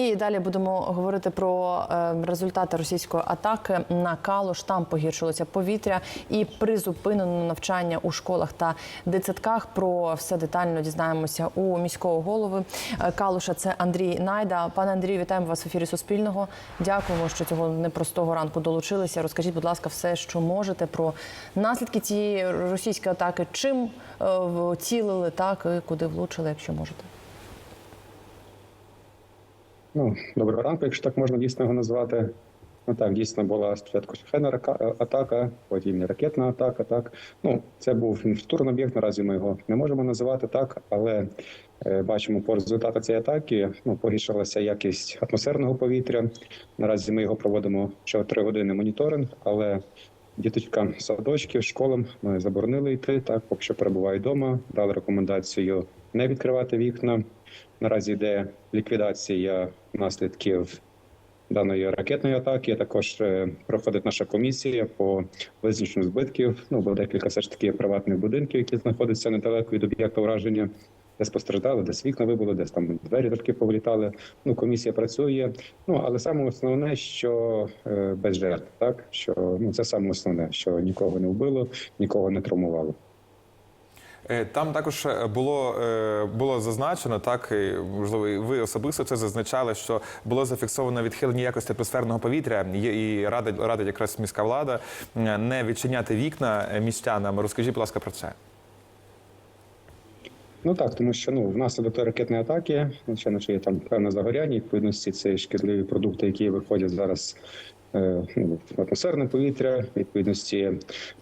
І далі будемо говорити про е, результати російської атаки на Калуш. Там погіршилося повітря і призупинено навчання у школах та дитсадках. Про все детально дізнаємося у міського голови е, Калуша. Це Андрій Найда. Пане Андрію, вітаємо вас в ефірі Суспільного. Дякуємо, що цього непростого ранку долучилися. Розкажіть, будь ласка, все, що можете про наслідки цієї російської атаки. Чим е, цілили так і куди влучили, якщо можете. Ну, доброго ранку, якщо так можна дійсно його назвати. Ну так, дійсно була спочатку шахедна рака- атака, потім ракетна атака. Так ну це був інфраструктурний об'єкт. Наразі ми його не можемо називати так, але е, бачимо по результату цієї атаки. Ну погіршилася якість атмосферного повітря. Наразі ми його проводимо що три години моніторинг, але діточкам садочків, школам ми заборонили йти. Так, поки що перебувають вдома, дали рекомендацію не відкривати вікна. Наразі йде ліквідація наслідків даної ракетної атаки. Також е, проходить наша комісія по визначенню збитків. Ну бо декілька все ж таки приватних будинків, які знаходяться недалеко від об'єкта ураження, де спостраждали, десь вікна вибуло, десь там двері трошки повилітали. Ну комісія працює. Ну але саме основне, що е, без жертв, так що ну це саме основне, що нікого не вбило, нікого не травмувало. Е, Там також е, було, е, було зазначено, так можливо, ви особисто це зазначали, що було зафіксовано відхилення якості атмосферного повітря, і радить, радить якраз міська влада не відчиняти вікна містянам. Розкажіть, будь ласка, про це. Ну так, тому що ну внаслідок ракетної атаки, звичайно, що є там певне загоряння, відповідності це шкідливі продукти, які виходять зараз е, ну, в атмосферне повітря, відповідності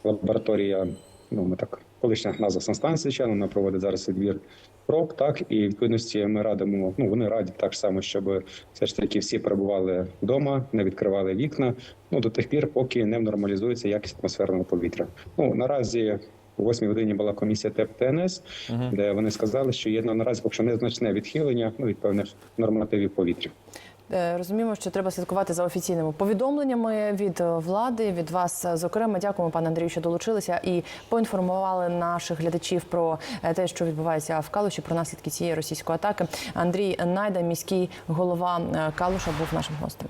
лабораторія. Ну ми так колишня назва санстанція, звичайно, вона проводить зараз відбір проб. Так і відповідності ми радимо. Ну вони раді так само, щоб все ж таки всі перебували вдома, не відкривали вікна. Ну до тих пір, поки не нормалізується якість атмосферного повітря. Ну наразі. О 8 годині була комісія ТЕП ТНС, де вони сказали, що є наразі поки що незначне відхилення ну, від певних нормативів повітря. Е, Розуміємо, що треба слідкувати за офіційними повідомленнями від е, влади, від вас. Зокрема, дякуємо, пане Андрію, що долучилися і поінформували наших глядачів про е, те, що відбувається в Калуші, про наслідки цієї російської атаки. Андрій Найда, міський голова Калуша, був нашим гостем.